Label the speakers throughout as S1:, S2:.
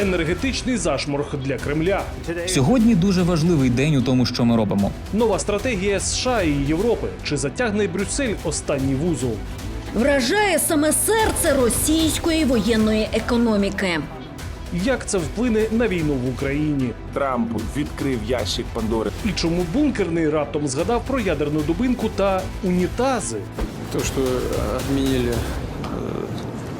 S1: Енергетичний зашморг для Кремля.
S2: Сьогодні дуже важливий день у тому, що ми робимо.
S1: Нова стратегія США і Європи. Чи затягне Брюссель останній вузол?
S3: Вражає саме серце російської воєнної економіки.
S1: Як це вплине на війну в Україні?
S4: Трамп відкрив ящик Пандори.
S1: І чому бункерний раптом згадав про ядерну дубинку та унітази?
S5: То, что э,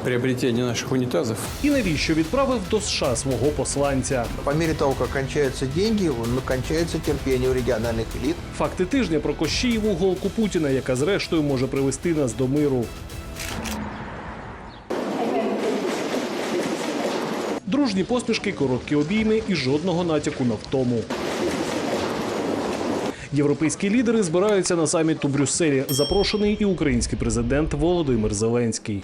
S5: отменили э, приобретение наших унитазов,
S1: І навіщо відправив до США свого посланця?
S6: По мере того, как кончаются деньги, ну, кончается терпение у региональных элит.
S1: Факти тижня про Кощієву голку Путіна, яка зрештою може привести нас до миру. Дружні посмішки, короткі обійми і жодного натяку на втому. Європейські лідери збираються на саміт у Брюсселі. Запрошений і український президент Володимир Зеленський.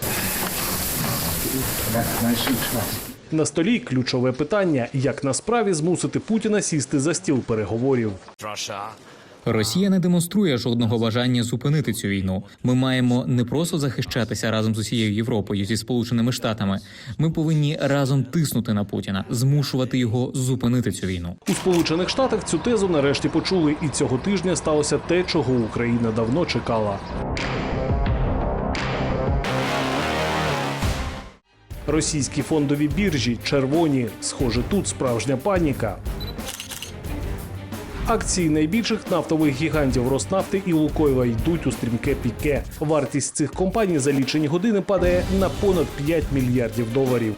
S1: На столі ключове питання: як на справі змусити Путіна сісти за стіл переговорів.
S2: Росія не демонструє жодного бажання зупинити цю війну. Ми маємо не просто захищатися разом з усією Європою зі Сполученими Штатами. Ми повинні разом тиснути на Путіна, змушувати його зупинити цю війну.
S1: У Сполучених Штатах цю тезу нарешті почули, і цього тижня сталося те, чого Україна давно чекала. Російські фондові біржі червоні. Схоже, тут справжня паніка. Акції найбільших нафтових гігантів Роснафти і Лукойла йдуть у стрімке піке. Вартість цих компаній за лічені години падає на понад 5 мільярдів доларів.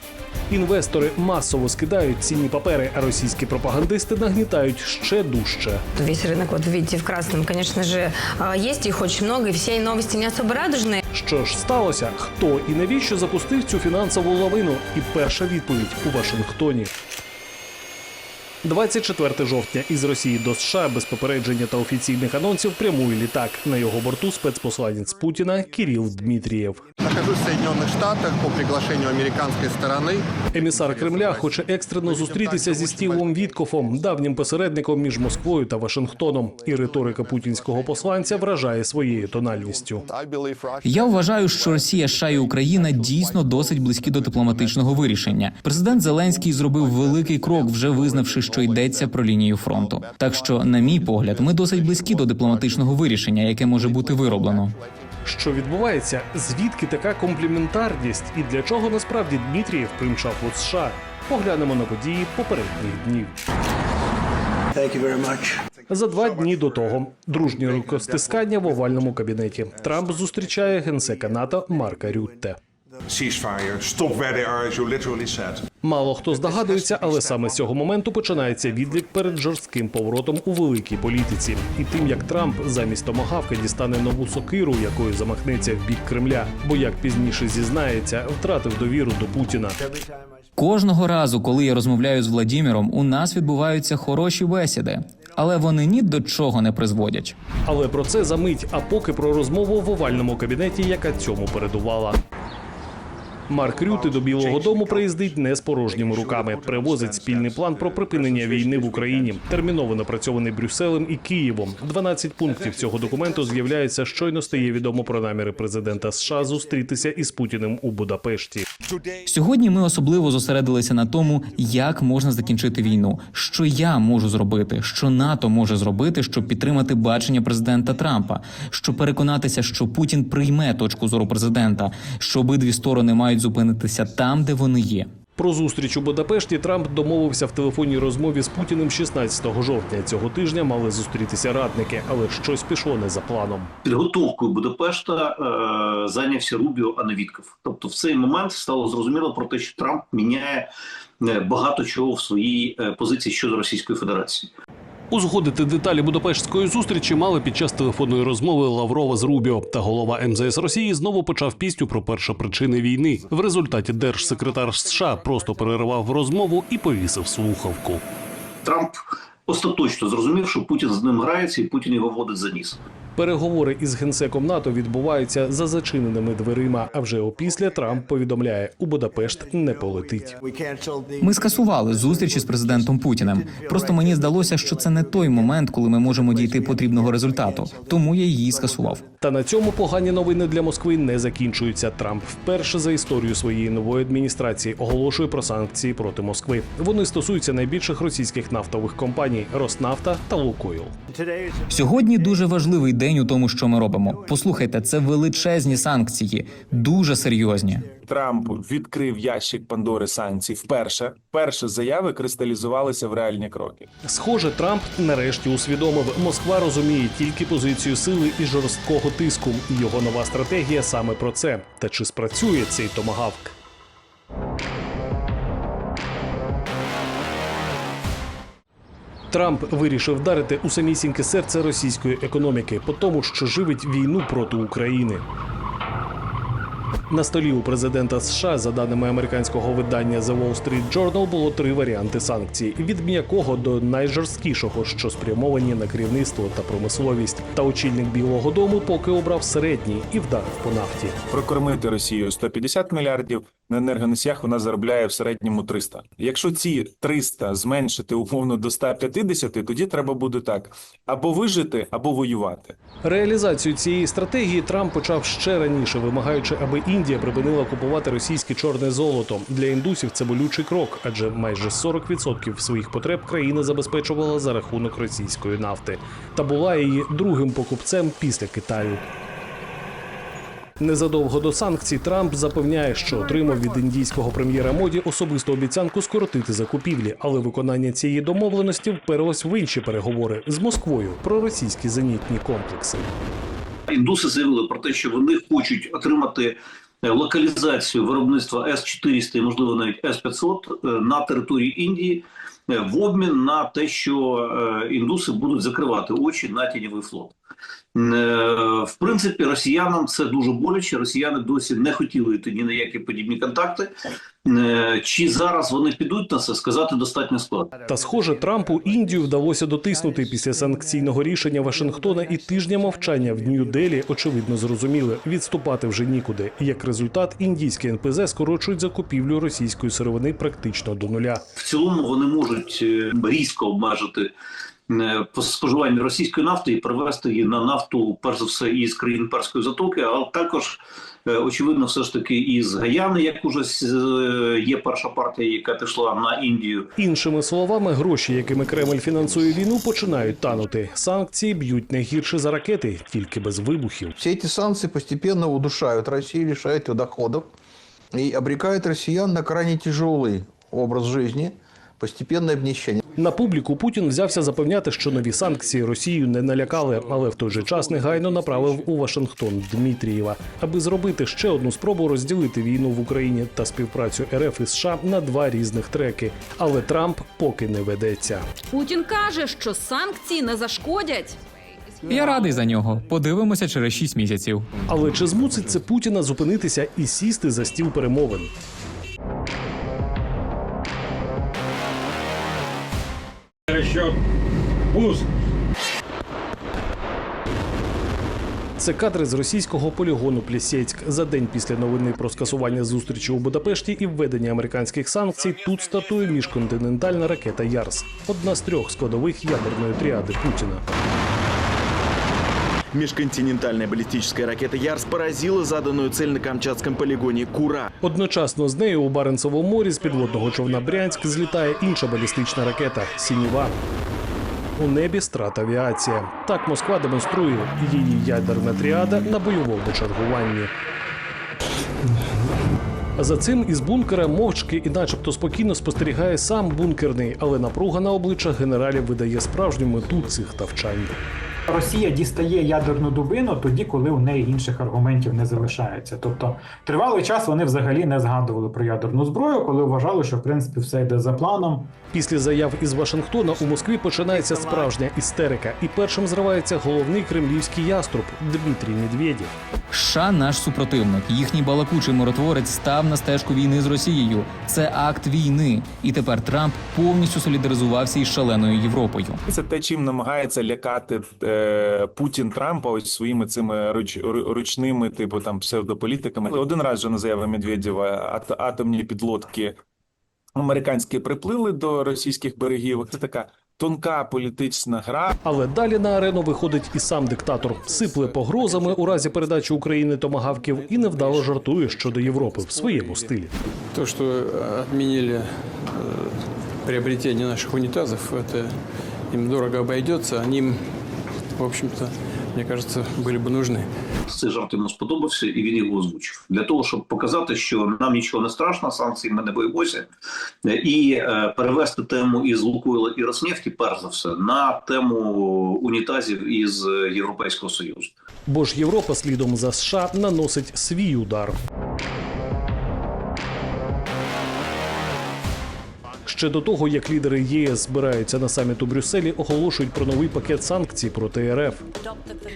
S1: Інвестори масово скидають цінні папери, а російські пропагандисти нагнітають ще дужче.
S7: Весь рынок, вот видите, в красном, конечно же, а, есть их очень много, и все не особо радужные.
S1: Що ж сталося? Хто і навіщо запустив цю фінансову лавину? І перша відповідь у Вашингтоні. 24 жовтня із Росії до США без попередження та офіційних анонсів прямує літак. На його борту спецпосланець Путіна Кіріл Дмитрієв.
S8: Нахожусь в Соединенных Штатах по приглашению американской стороны.
S1: Емісар Кремля хоче екстрено зустрітися зі Стівом Віткофом, давнім посередником між Москвою та Вашингтоном. І риторика путінського посланця вражає своєю тональністю.
S2: Я вважаю, що Росія, США і Україна дійсно досить близькі до дипломатичного вирішення. Президент Зеленський зробив великий крок, вже визнавши, що йдеться про лінію фронту. Так що, на мій погляд, ми досить близькі до дипломатичного вирішення, яке може бути вироблено.
S1: Що відбувається? Звідки така компліментарність? І для чого насправді Дмитрієв примчав у США? Поглянемо на події попередніх днів. За два дні до того дружні рукостискання в овальному кабінеті. Трамп зустрічає генсека НАТО Марка Рютте.
S9: Ceasefire, stop where they are, as you literally said.
S1: Мало хто здогадується, але саме з цього моменту починається відлік перед жорстким поворотом у великій політиці. І тим, як Трамп замість томагавки дістане нову сокиру, якою замахнеться в бік Кремля, бо як пізніше зізнається, втратив довіру до Путіна.
S2: Кожного разу, коли я розмовляю з Владіміром, у нас відбуваються хороші бесіди, але вони ні до чого не призводять.
S1: Але про це за мить, а поки про розмову в овальному кабінеті, яка цьому передувала. Марк Рюти до Білого Дому приїздить не з порожніми руками. Привозить спільний план про припинення війни в Україні, терміново напрацьований Брюсселем і Києвом. 12 пунктів цього документу з'являється щойно стає відомо про наміри президента США зустрітися із Путіним у Будапешті.
S2: Сьогодні ми особливо зосередилися на тому, як можна закінчити війну, що я можу зробити, що НАТО може зробити, щоб підтримати бачення президента Трампа, щоб переконатися, що Путін прийме точку зору президента, що обидві сторони мають зупинитися там, де вони є.
S1: Про зустріч у Будапешті Трамп домовився в телефонній розмові з Путіним 16 жовтня. Цього тижня мали зустрітися радники, але щось пішло не за планом.
S10: підготовкою Будапешта е, зайнявся Рубіо, а не Вітков. Тобто, в цей момент стало зрозуміло про те, що Трамп міняє е, багато чого в своїй е, позиції щодо Російської Федерації.
S1: Узгодити деталі Будапештської зустрічі мали під час телефонної розмови Лаврова з Рубіо. Та голова МЗС Росії знову почав пісню про першопричини війни. В результаті держсекретар США просто перервав розмову і повісив слухавку.
S10: Трамп остаточно зрозумів, що Путін з ним грається, і Путін його водить за ніс.
S1: Переговори із генсеком НАТО відбуваються за зачиненими дверима. А вже опісля Трамп повідомляє, у Будапешт не полетить.
S2: Ми скасували зустрічі з президентом Путіним. Просто мені здалося, що це не той момент, коли ми можемо дійти потрібного результату. Тому я її скасував.
S1: Та на цьому погані новини для Москви не закінчуються. Трамп вперше за історію своєї нової адміністрації оголошує про санкції проти Москви. Вони стосуються найбільших російських нафтових компаній Роснафта та Лукойл.
S2: Сьогодні дуже важливий день у тому, що ми робимо. Послухайте, це величезні санкції, дуже серйозні.
S4: Трамп відкрив ящик Пандори санкцій вперше. Перші заяви кристалізувалися в реальні кроки.
S1: Схоже, Трамп нарешті усвідомив, Москва розуміє тільки позицію сили і жорсткого тиску. Його нова стратегія саме про це. Та чи спрацює цей томагавк? Трамп вирішив вдарити у самісіньке серце російської економіки по тому, що живить війну проти України. На столі у президента США, за даними американського видання The Wall Street Journal, було три варіанти санкцій: від м'якого до найжорсткішого, що спрямовані на керівництво та промисловість. Та очільник Білого Дому поки обрав середній і вдарив по нафті.
S4: Прокормити Росію 150 мільярдів на енергоносіях вона заробляє в середньому 300. Якщо ці 300 зменшити умовно до 150, тоді треба буде так: або вижити, або воювати.
S1: Реалізацію цієї стратегії Трамп почав ще раніше, вимагаючи, аби Індія припинила купувати російське чорне золото. Для індусів це болючий крок, адже майже 40% своїх потреб країна забезпечувала за рахунок російської нафти та була її другим покупцем після Китаю. Незадовго до санкцій Трамп запевняє, що отримав від індійського прем'єра моді особисту обіцянку скоротити закупівлі, але виконання цієї домовленості вперлось в інші переговори з Москвою про російські зенітні комплекси.
S10: Індуси заявили про те, що вони хочуть отримати е, локалізацію виробництва С-400 і, можливо, навіть С-500 е, на території Індії в обмін на те, що е, індуси будуть закривати очі на тіньовий флот. Е, В принципі, росіянам це дуже боляче. Росіяни досі не хотіли йти ні на які подібні контакти. Е, Чи зараз вони підуть на це, сказати достатньо складно.
S1: Та схоже, Трампу Індію вдалося дотиснути після санкційного рішення Вашингтона і тижня мовчання в Нью-Делі, очевидно, зрозуміли, відступати вже нікуди. Як результат, індійські НПЗ скорочують закупівлю російської сировини практично до нуля.
S10: в цілому вони можуть е, різко обмежити е, споживання російської нафти і перевести її на нафту, перш за все, із країн Перської затоки, але також е, очевидно, все ж таки із Гаяни, як уже є перша партія, яка пішла на Індію.
S1: Іншими словами, гроші, якими Кремль фінансує війну, починають танути. Санкції б'ють не гірше за ракети, тільки без вибухів.
S6: Все эти санкции постепенно удушают Россию, лишают ее доходов и обрекают россиян на крайне тяжелый образ жизни, постепенное обнищание.
S1: На публіку Путін взявся запевняти, що нові санкції Росію не налякали, але в той же час негайно направив у Вашингтон Дмитрієва, аби зробити ще одну спробу розділити війну в Україні та співпрацю РФ і США на два різних треки. Але Трамп поки не ведеться.
S3: Путін каже, що санкції не зашкодять.
S2: Я радий за нього. Подивимося через 6 місяців.
S1: Але чи змусить це Путіна зупинитися і сісти за стіл перемовин? Це кадри з російського полігону Плісєцьк. За день після новини про скасування зустрічі у Будапешті і введення американських санкцій тут стартує міжконтинентальна ракета Ярс, одна з трьох складових ядерної тріади Путіна.
S11: Межконтинентальная баллистическая ракета «Ярс» поразила заданную цель на Камчатском полигоне «Кура».
S1: Одночасно з нею у Баренцевому морі з підводного човна Брянськ злітає інша балістична ракета Сініва. У небі стратавіація. Так Москва демонструє її ядерна тріада на бойовому чергуванні. За цим із бункера мовчки і начебто спокійно спостерігає сам бункерний, але напруга на обличчях генералів видає справжню мету цих навчань.
S12: Росія дістає ядерну дубину тоді, коли у неї інших аргументів не залишається. Тобто тривалий час вони взагалі не згадували про ядерну зброю, коли вважали, що в принципі все йде за планом.
S1: Після заяв із Вашингтона у Москві починається справжня істерика, і першим зривається головний кремлівський яструб Дмитрій Медведєв.
S2: США наш супротивник. Їхній балакучий миротворець став на стежку війни з Росією. Це акт війни. І тепер Трамп повністю солідаризувався із шаленою Європою.
S4: Це те, чим намагається лякати е, Путін Трампа ось своїми цими руч, ру- ручними, типу там псевдополітиками. Один раз вже на заяву Медведєва ат, атомні підлодки американські приплили до російських берегів. Це така тонка політична гра.
S1: Але далі на арену виходить і сам диктатор, сипле погрозами у разі передачі України томагавків і невдало жартує щодо Європи в своєму стилі.
S5: То, что э, отменили э, приобретение наших унитазов, это им дорого обойдется. Они, им, в общем-то, мне кажется, были бы нужны.
S10: Цей жарт йому сподобався, і він його озвучив для того, щоб показати, що нам нічого не страшно, санкції ми не боїмося, Е, і е, перевести тему із Лукойла і Роснефті, перш за все, на тему унітазів із Європейського союзу.
S1: Бо ж Європа слідом за США наносить свій удар. Ще до того, як лідери ЄС збираються на саміт у Брюсселі, оголошують про новий пакет санкцій проти РФ.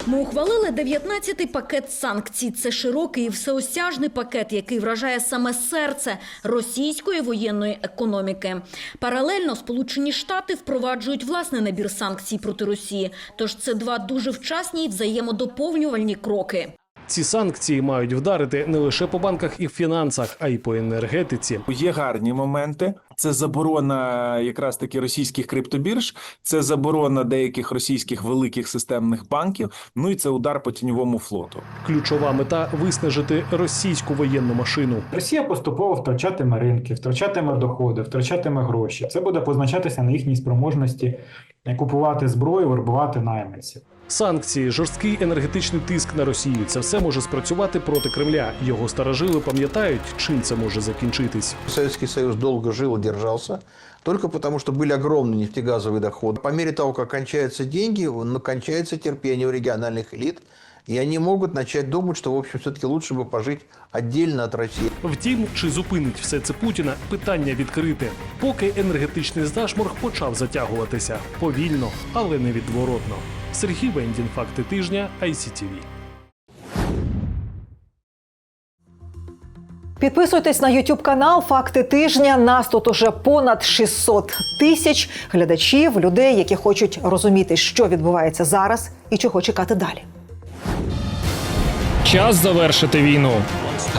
S3: Ми ухвалили 19-й пакет санкцій. Це широкий і всеосяжний пакет, який вражає саме серце російської воєнної економіки. Паралельно Сполучені Штати впроваджують власний набір санкцій проти Росії. Тож це два дуже вчасні й взаємодоповнювальні кроки.
S1: Ці санкції мають вдарити не лише по банках і фінансах, а й по енергетиці.
S4: Є гарні моменти. Це заборона якраз таки російських криптобірж, це заборона деяких російських великих системних банків. Ну і це удар по тіньовому флоту.
S1: Ключова мета виснажити російську воєнну машину.
S12: Росія поступово втрачатиме ринки, втрачатиме доходи, втрачатиме гроші. Це буде позначатися на їхній спроможності купувати зброю, вербувати найманців
S1: Санкції, жорсткий енергетичний тиск на Росію це все може спрацювати проти Кремля. Його старожили пам'ятають, чим це може закінчитись.
S6: Советский Союз долго жил и держался только потому, что были огромные нефтегазовые доходы. По мере того, как кончаются деньги, ну, кончается терпение у региональных элит, и они могут начать думать, что, в общем, все-таки лучше бы пожить отдельно от России.
S1: Втім, чи зупинить все це Путіна? Питання відкрите. Поки енергетичний зашморг почав затягуватися повільно, але невідворотно. Сергій Вендін, факти тижня, ICTV.
S13: Підписуйтесь на YouTube канал Факти тижня. Нас тут уже понад 600 тисяч глядачів, людей, які хочуть розуміти, що відбувається зараз і чого чекати далі.
S14: Час завершити війну.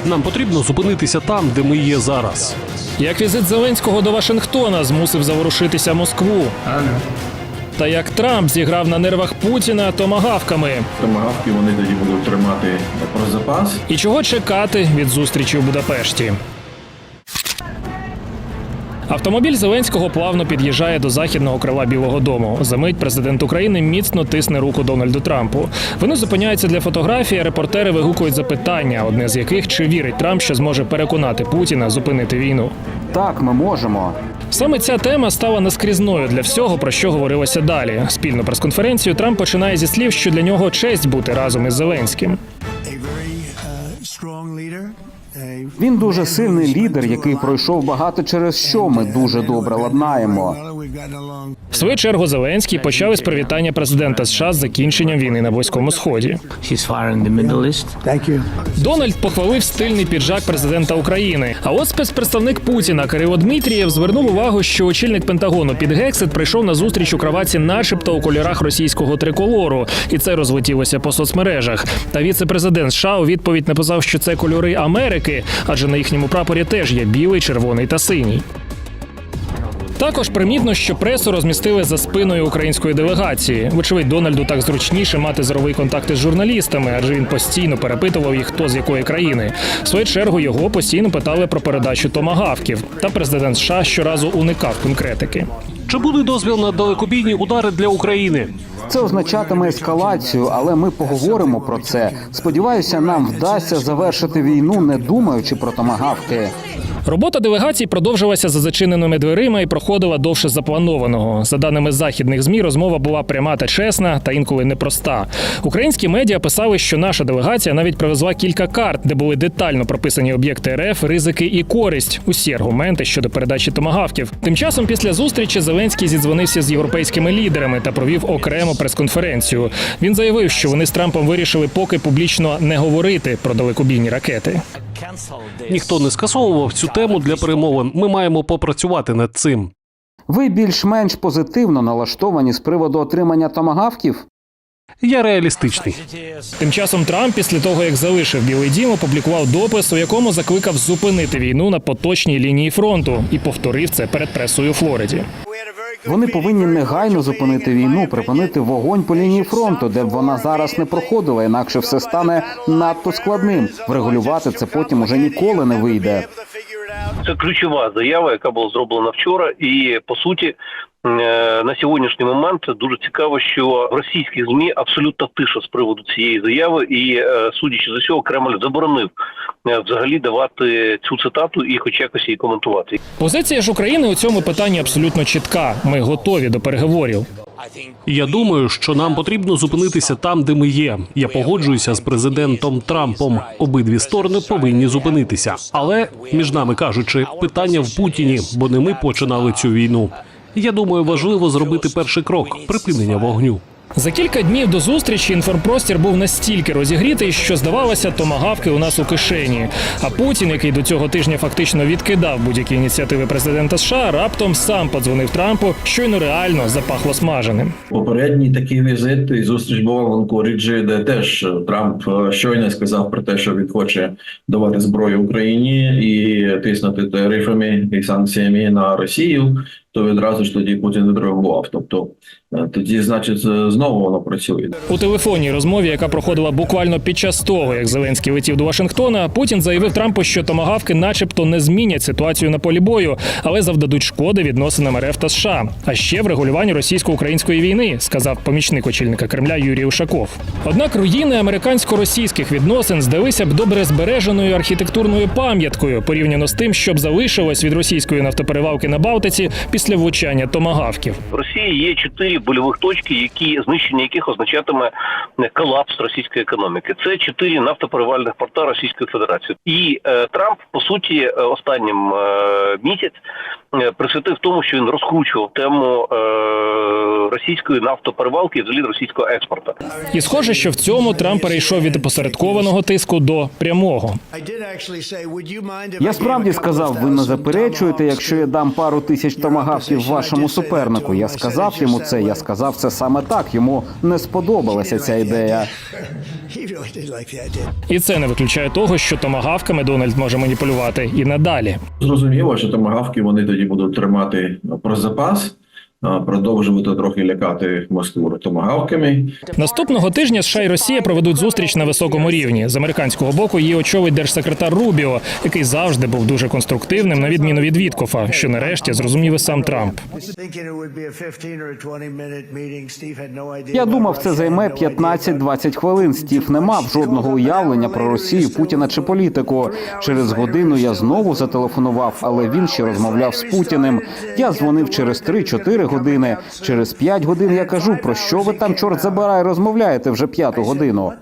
S1: Нам потрібно зупинитися там, де ми є зараз.
S14: Як візит Зеленського до Вашингтона змусив заворушитися Москву. Та як Трамп зіграв на нервах Путіна томагавками.
S15: Томагавки вони тоді будуть тримати про запас.
S14: І чого чекати від зустрічі в Будапешті? Автомобіль Зеленського плавно під'їжджає до західного крила Білого Дому. Замить президент України міцно тисне руку Дональду Трампу. Вони зупиняються для фотографії. а Репортери вигукують запитання, одне з яких чи вірить Трамп, що зможе переконати Путіна зупинити війну.
S16: Так, ми можемо.
S14: Саме ця тема стала наскрізною для всього, про що говорилося далі. Спільну прес-конференцію Трамп починає зі слів, що для нього честь бути разом із Зеленським.
S16: Він дуже сильний лідер, який пройшов багато через що ми дуже добре ладнаємо.
S14: В свою чергу Зеленський почав із привітання президента США з закінченням війни на близькому сході. Дональд похвалив стильний піджак президента України. А от спецпредставник Путіна Кирило Дмитрієв звернув увагу, що очільник Пентагону під Гексит прийшов на зустріч у кроваті, начебто у кольорах російського триколору, і це розлетілося по соцмережах. Та віце-президент США у відповідь написав, що це кольори Америки, адже на їхньому прапорі теж є білий, червоний та синій. Також примітно, що пресу розмістили за спиною української делегації. Вочевидь, Дональду так зручніше мати зоровий контакт із журналістами, адже він постійно перепитував їх, хто з якої країни. В свою чергу його постійно питали про передачу томагавків. Та президент США щоразу уникав конкретики.
S1: Чи буде дозвіл на далекобійні удари для України?
S16: Це означатиме ескалацію, але ми поговоримо про це. Сподіваюся, нам вдасться завершити війну, не думаючи про томагавки.
S14: Робота делегацій продовжилася за зачиненими дверима і проходила довше запланованого. За даними західних змі, розмова була пряма та чесна, та інколи непроста. Українські медіа писали, що наша делегація навіть привезла кілька карт, де були детально прописані об'єкти РФ, ризики і користь. Усі аргументи щодо передачі томагавків. Тим часом, після зустрічі Зеленський зідзвонився з європейськими лідерами та провів окрему прес-конференцію. Він заявив, що вони з Трампом вирішили поки публічно не говорити про далекобійні ракети.
S1: Ніхто не скасовував цю тему для перемовин. Ми маємо попрацювати над цим.
S16: Ви більш-менш позитивно налаштовані з приводу отримання томагавків?
S1: Я реалістичний.
S14: Тим часом Трамп, після того як залишив Білий Дім, опублікував допис, у якому закликав зупинити війну на поточній лінії фронту і повторив це перед пресою у Флориді.
S16: Вони повинні негайно зупинити війну, припинити вогонь по лінії фронту, де б вона зараз не проходила, інакше все стане надто складним. Врегулювати це потім уже ніколи не вийде.
S10: Це ключова заява, яка була зроблена вчора, і по суті. Е, На сьогоднішній момент дуже цікаво, що в російських змі абсолютно тиша з приводу цієї заяви, і е, судячи з усього, Кремль заборонив е, взагалі давати цю цитату і хоч якось її коментувати.
S14: Позиція ж України у цьому питанні абсолютно чітка. Ми готові до переговорів.
S1: Я думаю, що нам потрібно зупинитися там, де ми є. Я погоджуюся з президентом Трампом. Обидві сторони повинні зупинитися. Але між нами кажучи, питання в Путіні, бо не ми починали цю війну. Я думаю, важливо зробити перший крок припинення вогню.
S14: За кілька днів до зустрічі інформпростір був настільки розігрітий, що здавалося, томагавки у нас у кишені. А Путін, який до цього тижня фактично відкидав будь-які ініціативи президента США, раптом сам подзвонив Трампу, щойно реально запахло смаженим.
S15: Попередній такий візит і зустріч була в Анкоріджі, де теж Трамп е, щойно сказав про те, що він хоче давати зброю Україні і тиснути тарифами і санкціями на Росію. То відразу ж тоді Путін відреагував. Тобто е, тоді, значить, знову воно працює.
S14: У телефонній розмові, яка проходила буквально під час того, як Зеленський летів до Вашингтона, Путін заявив Трампу, що томагавки, начебто, не змінять ситуацію на полі бою, але завдадуть шкоди відносинам РФ та США. А ще врегулюванні російсько-української війни, сказав помічник очільника Кремля Юрій Ушаков. Однак руїни американсько-російських відносин здалися б добре збереженою архітектурною пам'яткою порівняно з тим, що б залишилось від російської нафтоперевалки на Балтиці після влучання томагавків.
S10: В Росії є чотири больових точки, які знищення яких означатиме е, колапс російської економіки. Це чотири нафтоперевальних порта Російської Федерації. І е, Трамп по суті е, останнім е, місяць присвятив тому, що він розкручував тему е, російської нафтоперевалки і взагалі російського експорту.
S14: І схоже, що в цьому Трамп перейшов від опосередкованого тиску до прямого.
S16: Я справді сказав, ви не заперечуєте, якщо я дам пару тисяч томагавків вашому супернику. Я сказав йому це. Я сказав це саме так. Йому не сподобалася ця ідея.
S14: І це не виключає того, що томагавками Дональд може маніпулювати і надалі.
S15: Зрозуміло, що томагавки вони тоді будуть тримати про запас, продовжувати трохи лякати Москву томагавками.
S14: Наступного тижня США і Росія проведуть зустріч на високому рівні. З американського боку її очолить держсекретар Рубіо, який завжди був дуже конструктивним, на відміну від Віткофа, що нарешті зрозумів і сам Трамп.
S16: Я думав, це займе 15-20 хвилин. Стів не мав жодного уявлення про Росію, Путіна чи політику. Через годину я знову зателефонував, але він ще розмовляв з Путіним. Я дзвонив через 3-4 години. Через п'ять годин я кажу, про що ви там, чорт забирай, розмовляєте вже п'яту годину.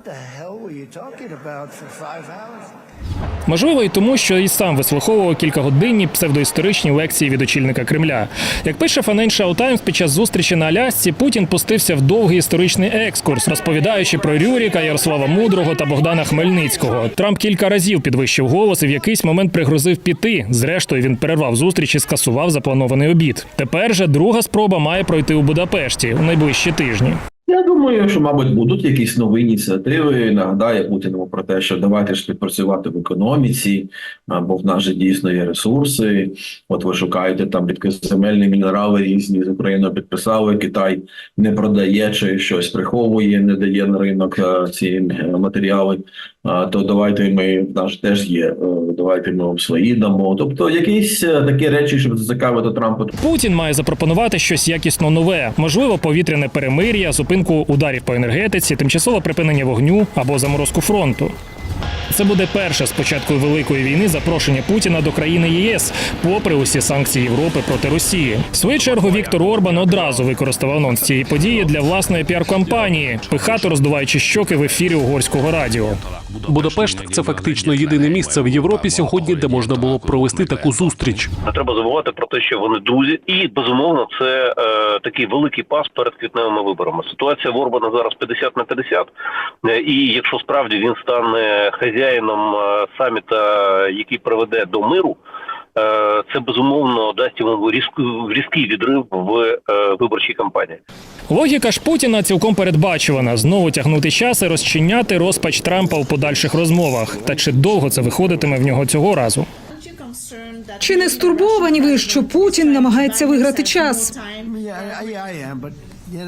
S14: Можливо, і тому, що і сам вислуховував кількагодинні псевдоісторичні лекції від очільника Кремля. Як пише Financial Times, під час зустрічі на Алясці Путін пустився в довгий історичний екскурс, розповідаючи про Рюріка, Ярослава Мудрого та Богдана Хмельницького. Трамп кілька разів підвищив голос і в якийсь момент пригрозив піти. Зрештою, він перервав зустріч і скасував запланований обід. Тепер же друга спроба має пройти у Будапешті у найближчі тижні.
S15: Я думаю, що, мабуть, будуть якісь нові ініціативи. Нагадає Путіну про те, що давайте ж співпрацювати в економіці, бо в нас же дійсно є ресурси. От ви шукаєте там рідкоземельні мінерали різні з Україною підписали. Китай не продає чи щось приховує, не дає на ринок ці е, матеріали. То давайте ми в нас теж є. е, Давайте ми вам свої дамо. Тобто, якісь е, такі речі, щоб зацікавити Трампа.
S14: Путін має запропонувати щось якісно нове, можливо, повітряне перемир'я, зупинку ударів по енергетиці, тимчасове припинення вогню або заморозку фронту. Це буде перше з початку великої війни запрошення Путіна до країни ЄС, попри усі санкції Європи проти Росії. В свою чергу Віктор Орбан одразу використав анонс цієї події для власної піар-кампанії, пихато роздуваючи щоки в ефірі угорського радіо.
S1: Будапешт це фактично єдине місце в Європі сьогодні, де можна було б провести таку зустріч.
S10: Не треба забувати про те, що вони друзі, і безумовно це е, такий великий пас перед квітневими виборами. Ситуація в Орбана зараз 50 на 50, е, і якщо справді він стане хазяїном е, саміта, який приведе до миру. е, Це безумовно дасть йому різкий відрив в е, виборчій кампанії.
S14: Логіка ж Путіна цілком передбачувана знову тягнути час і розчиняти розпач Трампа у подальших розмовах. Та чи довго це виходитиме в нього цього разу?
S17: Чи не стурбовані ви, що Путін намагається виграти час?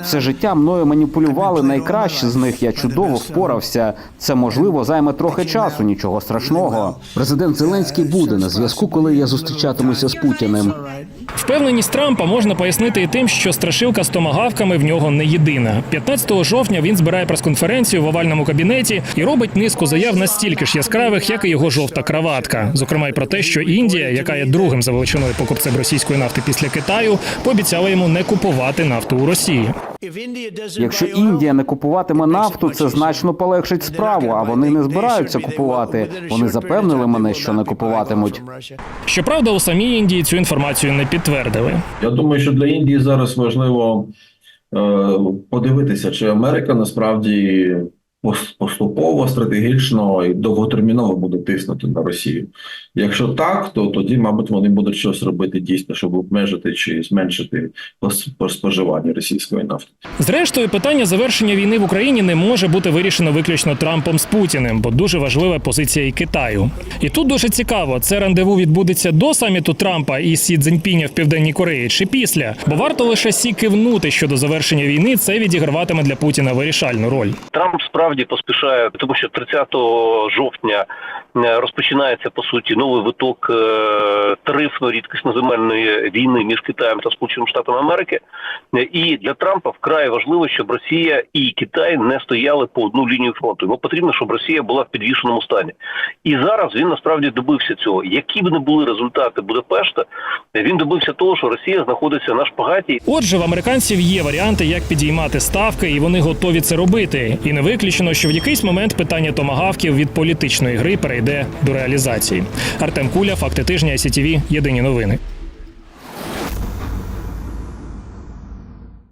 S16: Все життя мною маніпулювали найкраще з них. Я чудово впорався. Це можливо займе трохи часу, нічого страшного. Президент Зеленський буде на зв'язку, коли я зустрічатимуся з Путіним.
S14: Впевненість Трампа можна пояснити і тим, що страшилка з томагавками в нього не єдина. 15 жовтня він збирає прес-конференцію в овальному кабінеті і робить низку заяв настільки ж яскравих, як і його жовта краватка. Зокрема, й про те, що Індія, яка є другим за величиною покупцем російської нафти після Китаю, пообіцяла йому не купувати нафту у Росії.
S16: Якщо Індія не купуватиме нафту, це значно полегшить справу. А вони не збираються купувати. Вони запевнили мене, що не купуватимуть.
S14: Щоправда, у самій Індії цю інформацію не підтвердили.
S15: Я думаю, що для Індії зараз важливо е, подивитися, чи Америка насправді поступово, стратегічно і довготерміново буде тиснути на Росію. Якщо так, то тоді, мабуть, вони будуть щось робити дійсно, щоб обмежити чи зменшити споживання російської нафти.
S14: Зрештою, питання завершення війни в Україні не може бути вирішено виключно Трампом з Путіним, бо дуже важлива позиція і Китаю. І тут дуже цікаво, це рандеву відбудеться до саміту Трампа і Сі Цзіньпіня в Південній Кореї чи після, бо варто лише сі кивнути щодо завершення війни. Це відіграватиме для Путіна вирішальну роль.
S10: Трамп справді поспішає, тому що 30 жовтня е, розпочинається по суті новий виток е, тарифно рідкісноземельної війни між Китаєм та Сполученими Штатами Америки. Е, І для Трампа вкрай важливо, щоб Росія і Китай не стояли по одну лінію фронту. Йому потрібно, щоб Росія була в підвішеному стані. І зараз він насправді добився цього. Які б не були результати Будапешта, він добився того, що Росія знаходиться на шпагаті.
S14: Отже, в американців є варіанти, як підіймати ставки, і вони готові це робити. І не виключено, що в якийсь момент питання томагавків від політичної гри перейде до реалізації. Артем Куля, факти тижня, СІТІВІ, єдині новини.